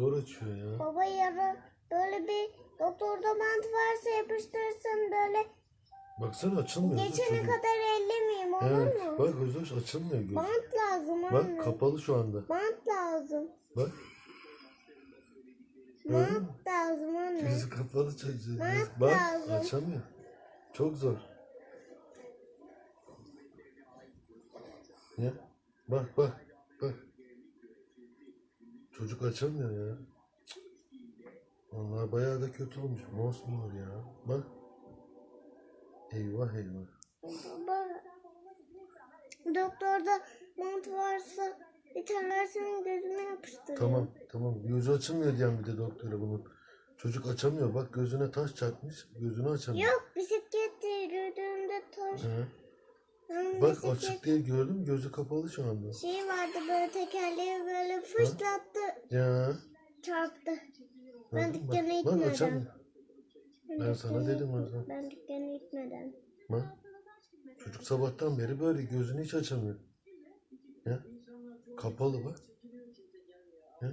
Zor açıyor ya. Baba yarın böyle bir doktorda bant varsa yapıştırırsın böyle Baksana açılmıyor. Geçene kadar ellemeyeyim olur Evet. mu? Bak Özür açılmıyor göz. Bant lazım anne. Bak kapalı şu anda. Bant lazım. Bak. Gördün mü? Bant lazım anne. Gözü kapalı çocuğun. Bant Bak lazım. açamıyor. Çok zor. Bak bak bak. Çocuk açamıyor ya. Vallahi bayağı da kötü olmuş. Mosmor ya. Bak. Eyvah eyvah. Baba doktorda bant varsa bir tane versene gözüme yapıştırayım. Tamam tamam. Gözü açılmıyor diyen bir de doktora bunun. Çocuk açamıyor. Bak gözüne taş çarpmış. Gözünü açamıyor. Yok bisiklet gördüğümde taş. He. Bak bisiklet açık diye gördüm. mü? Gözü kapalı şu anda. şey vardı böyle tekerleği böyle fışlattı Ya. çarptı. Ben Gördün mü? dükkana Bak, bak gitmeden. açamıyor. Ben sana dükkana- dedim o zaman. Ben dükkana gitmeden. Bak. Çocuk sabahtan beri böyle gözünü hiç açamıyor. Ya. Kapalı bak. Ya.